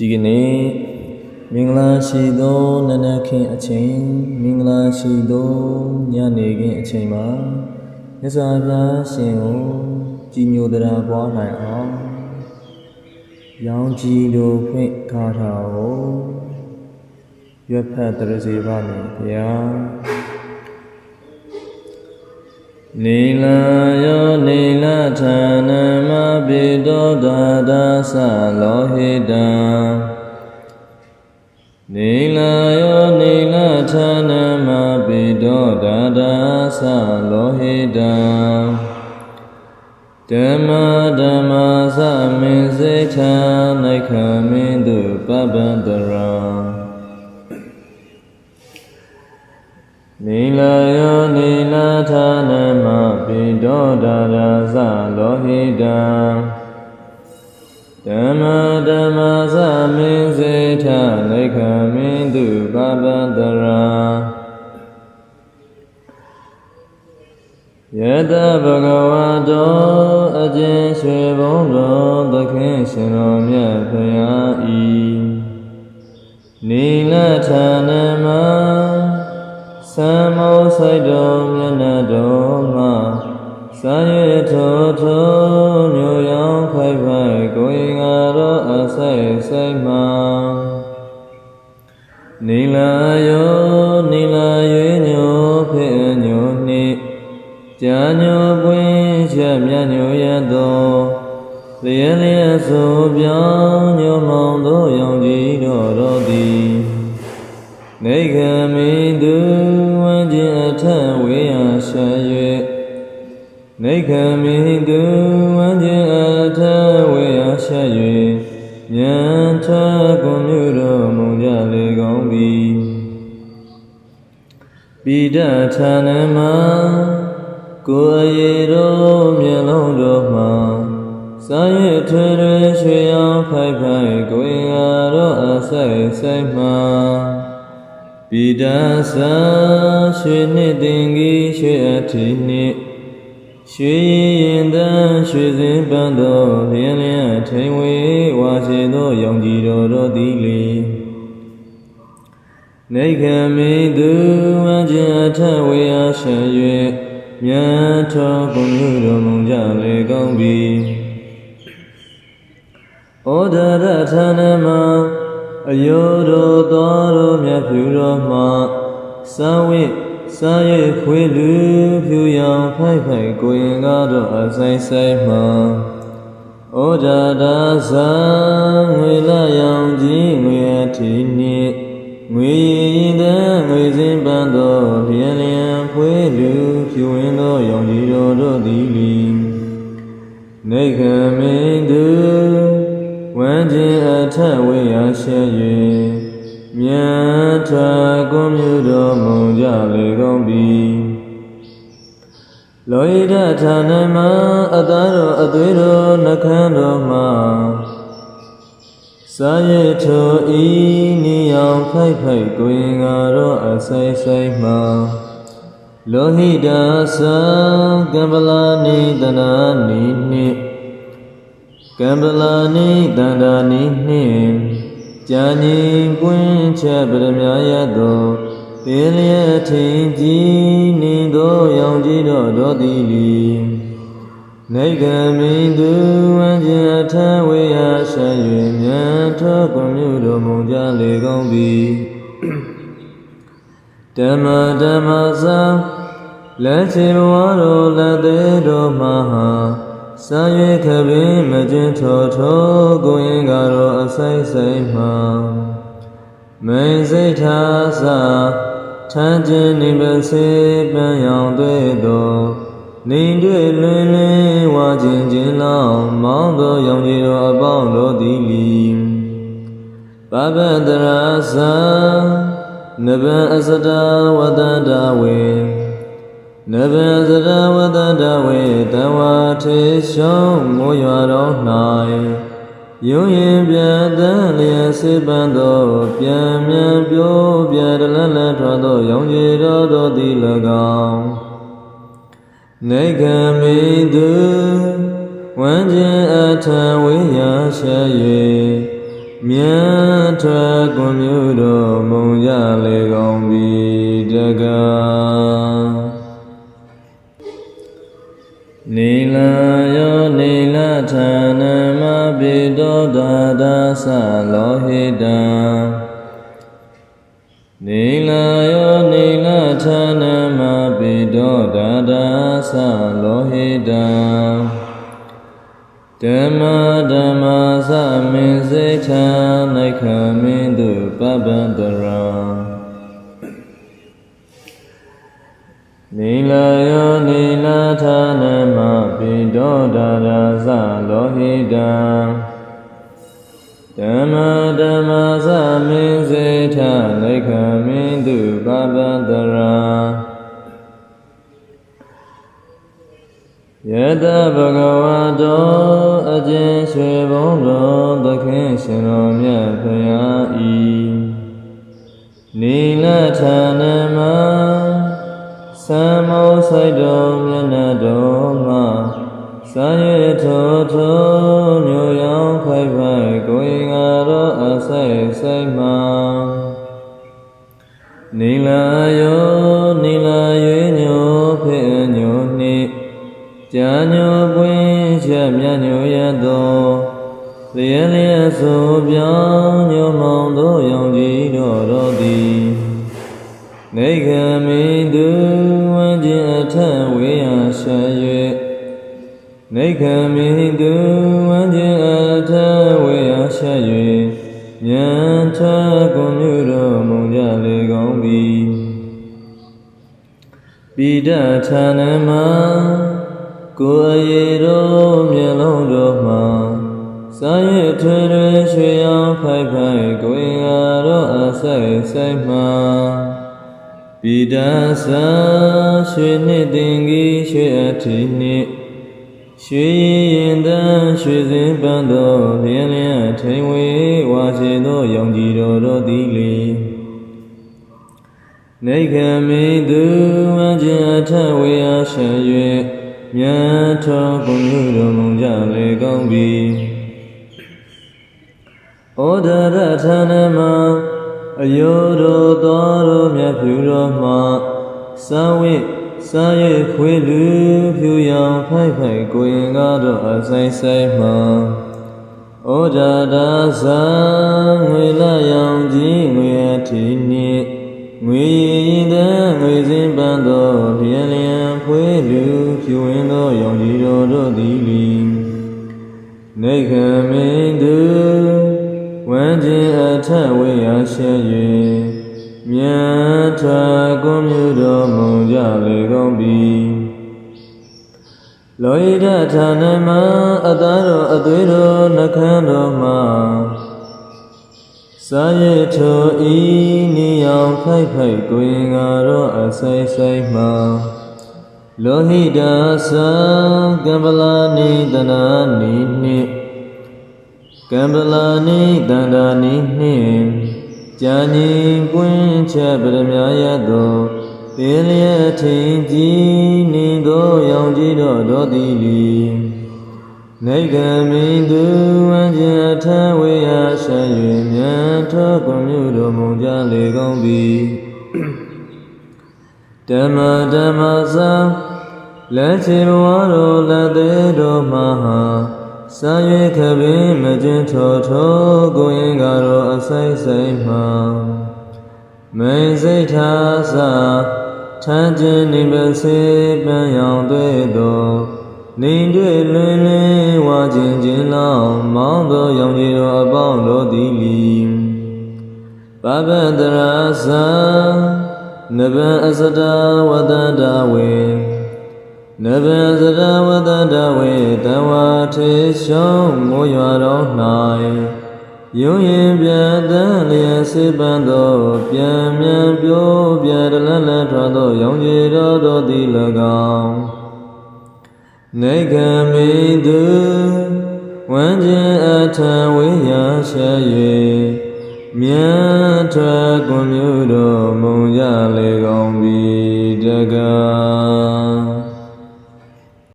ဒီကနေ့မင်္ဂလာရှိသောနနက်ခင်းအချိန်မင်္ဂလာရှိသောညနေခင်းအချိန်မှာမြတ်စွာဘုရားရှင်ကိုကြည်ညိုတရားပွားနိုင်အောင်ရောင်ကြည်လိုဖွင့်ခါထားကိုရွတ်ဖတ်တရစေပါမယ်ဗျာ နေလာယောနေလဌာနမပိတောဒါဒါသလောဟိတံနေလာယောနေလဌာနမပိတောဒါဒါသလောဟိတံဓမ္မဓမ္မသမင်စေချာနိုင်ခမင်းတုပပ္ပန္တရံ နေလာယောနေလာဌာနမပိတောဒါရာသလောဟိတံဓမ္မဓမ္မသမင်စေထလိုက်ခမင်းတုပပ္ပန္တရာယတဘဂဝတောအကျဉ်ရွှေဘုံတော်သခင်ရှင်တော်မြတ်ဖရာဤနေလဌာန မသံမောဆိုင်တော်မျက်နှာတော်မှာစာရွေထောထောမျိုးရောင်ခိုက်ဖိုက်ကိုယ်ငါတော်အဆိုင်ဆိုင်မှာနေလာယောနေလာရွေညိုဖေညိုနှင့်ကြာညိုပွင့်ချက်မြညိုရသောလျက်လျက်ဆိုပြောင်းညိုမောင်သောရောင်ကြီးတော်တော်သည်နေခမီသူ ဝံကျင်အထက်ဝေယရှာ၍နေခမီသူဝံကျင်အထက်ဝေယရှာ၍ဉာဏ်ထကွန်မြူတော်မုံကြလေကောင်းပြီပိဒဌာနမကိုယ်အရေတော်မျက်လုံးတော်မှာစာရထွေထွေရွှေအောင်ဖိုက်ဖိုက်ကိုယ်ငါတော်အဆိုင်ဆိုင်မှာ ပိဒသရွှေနှစ်တင်ကြီးရွှေအထီနှစ်ရွှေရင်တန်းရွှေစင်ပန်းတော်လျင်လျင်ထိန်ဝေဝါစေသောရောင်ကြီးတော်တော်သည်လေနေခံမီသူဝံကျင်အထဝေအားရှံ၍မြတ်တော်ဘုံလူတော်မူကြလေကောင်းပြီဩဒရဌာနမ အယောတော်တော်တော်မြတ်ဖြူတော်မှာသာဝိစာရိခွေလူဖြူရောင်ဖိုက်ဖိုက်ကိုရင်ကားတော့အဆိုင်ဆိုင်မှာဩဒဒါဇာငွေလာရောင်ကြီးငွေအထီနှင့်ငွေရင်တန်းငွေစင်ပန်းသောလျံလျံဖွေးလူဖြူဝင်သောရောင်ကြီးတော်တို့သည်လီနေခမင်းသူ ဝမ်းခြင်းအထက်ဝေရရှဲ၍မြတ်ထွာကွန်မြူတော်မုံကြလေကုန်ပြီလောဣဒဌာနမအသားတော်အသွေးတော်နှခမ်းတော်မှာစာရိထောဤနိယောင်ဖိုက်ဖိုက်ကိုင်္ဂါတော်အဆိုင်ဆိုင်မှာလောဟိတသံကမ္ပလာနိတနာနိနှင့် ကမ္ပလာနိတန္တာနိနှင့်ကြာညင်ပွင့်ချက်ပရမယသောပင်လျက်ထင်ကြီးနေသောရောင်ကြီးတော်တော်သည်လီနေကမင်းသူဝံကျင်အထဝေယရှ၍မြတ်ထောကွန်မြူတော်မူကြလေကောင်းပြီဓမ္မဓမ္မသာလက်ချေဘဝတော်လက်သေးတော်မှာ စာရွေခပင်မကျင်ထောထောကိုရင်ကတော့အဆိုင်ဆိုင်မှာမိန်စိတ်ထားစာထမ်းခြင်းနေပါစေပန်းရောင်သွေးတော်နေတွေ့လွင်လွင်ဝါခြင်းခြင်းလောင်းမောင်းသောရောင်ကြီးတော်အပေါင်းတို့သည်လီပပတရာဇာနဗံအစဒဝတ္တဝေ နဗံစရဝတ္တဝေတဝါထေရှောင်းမိုးရွာတော်၌ယုံရင်ပြန်တန်းလျက်စေပန်းသောပြန်မြန်ပြိုးပြတလလထွက်သောရောင်ကြီးတော်တို့သည်၎င်းနေကမိသူဝမ်းကျင်အထဝေယရှာ၍မြတ်ထွက်ကွန်မျိုးတော်မုံကြလေကောင်းပြီတကား နေလာယောနေလာဌာနမပိတောဒါဒါသလောဟိတံနေလာယောနေလာဌာနမပိတောဒါဒါသလောဟိတံဓမ္မဓမ္မသမင်စိတ်ချနိုင်ခမင်းသူပပ္ပန္တရာနေလာယောနေလာဌာနမပိ တောဒါရာသလောဟိတံဓမ္မဓမ္မသမင်စိတ်ချနိုင်ခမင်းသူပပ္ပန္တရာယတဘဂဝတောအကျဉ်ရွှေဘုံတော်သခင်ရှင်တော်မြတ်ဖရာဤနိလဌာနမ သံမောဆိုင်တော်မျက်နှာတော်မှာစာရထောထောမျိုးရောင်ဖိုက်ဖိုက်ကိုယ်ငါတော်အဆိုင်ဆိုင်မှာနိလာယောနိလာရွေညိုဖေညိုနှင့်ကြာညိုပွင့်ချက်မြတ်ညိုရသောလျက်လျက်ဆိုပြောင်းညိုမောင်သောရောင်ကြီးတော်တော်သည်နေခမင်း သူဝန်းကျင်အထက်ဝေယရှာ၍နေခမင်းသူဝန်းကျင်အထက်ဝေယရှာ၍ဉာဏ်ထကုန်မြို့တော်မုံကြလေကောင်းပြီပိဒဌာနမကိုယ်အရေတော်မျက်လုံးတော်မှာစာရထွေထွေရွှေအောင်ဖိုက်ဖိုက်ကိုယ်ငါတော်အဆိုင်ဆိုင်မှာ ပိဒါသာရွှေနှစ်တင်ကြီးရွှေအထီနှင့်ရွှေရင်တန်းရွှေစင်ပန်းတော်လျင်လျင်ထိန်ဝေဝါစေသောရောင်ကြီးတော်တော်သည်လေနေခမိသူဝဉ္ဇအထဝေယရှံ၍မြတ်ထောကုံယူတော်မူကြလေကောင်းပြီဩဒရဌာနမ အယောတော်တော်တော်မြတ်ဖြူတော်မှာသာဝိစာရိခွေလူဖြူရောင်ဖိုက်ဖိုက်ကိုရင်ကားတော်အဆိုင်ဆိုင်မှာဩဒဒါဇာငွေလာရောင်ကြီးငွေအထီနှင့်ငွေရင်တန်းငွေစင်ပန်းသောလျံလျံဖွေးလူဖြူဝင်းသောရောင်ကြီးတော်တို့သည်လီနေခမင်းသူ ဝမ်းခြင်းအထက်ဝေရရှဲ၍မြတ်ထွာကွန်မြူတော်မုံကြလေကုန်ပြီလောဣဒဌာနမအသားတော်အသွေးတော်နှခမ်းတော်မှာစာရထောဤနိယောင်ဖိုက်ဖိုက်ကိုင်ငါတော့အဆိုင်ဆိုင်မှာလောဟိတာသံကမ္ဗလာနိတနာနိနှင့် ကမ္ဗလာနိတန္တာနိနှင့်ကြာညင်ပွင့်ချက်ပရမယသောပင်လျက်ထင်ကြီးနေသောရောင်ကြီးတော်တော်သည်လီနေကမိသူဝံကျင်အထဝေယရှံ၍မြတ်ထောကွန်မြို့တော်မုံကြလေကောင်းပြီဓမ္မဓမ္မသံလက်ချေဘဝတော်လက်သေးတော်မှာဟာ စာရွေခပင်မကျင်ထောထောကိုရင်ကတော့အဆိုင်ဆိုင်မှာမိန်စိတ်ထားစာထမ်းခြင်းနိဗ္ဗာန်စေပန်းရောင်တွေ့တော်နေတွေ့လွင်လင်းဝါခြင်းခြင်းလောင်းမောင်းသောရောင်ကြီးတော်အပေါင်းတို့သည်လီပပန္တရာဇံနဗံအစဒဝတ္တတဝေ နဗံအစဒဝတ္တတဝေတဝါထေရှောင်းမိုးရွာတော်၌ယုံရင်ပြန်တန်းလျက်စေပန်းသောပြန်မြန်ပြိုးပြန်တလန်းလန်းထွားသောရောင်ကြီးတော်တို့သည်၎င်းနေကမိသူဝမ်းကျင်အထံဝိညာရှဲ၍မြတ်ထွက်ကွန်မျိုးတော်မုံကြလေကောင်းပြီတကား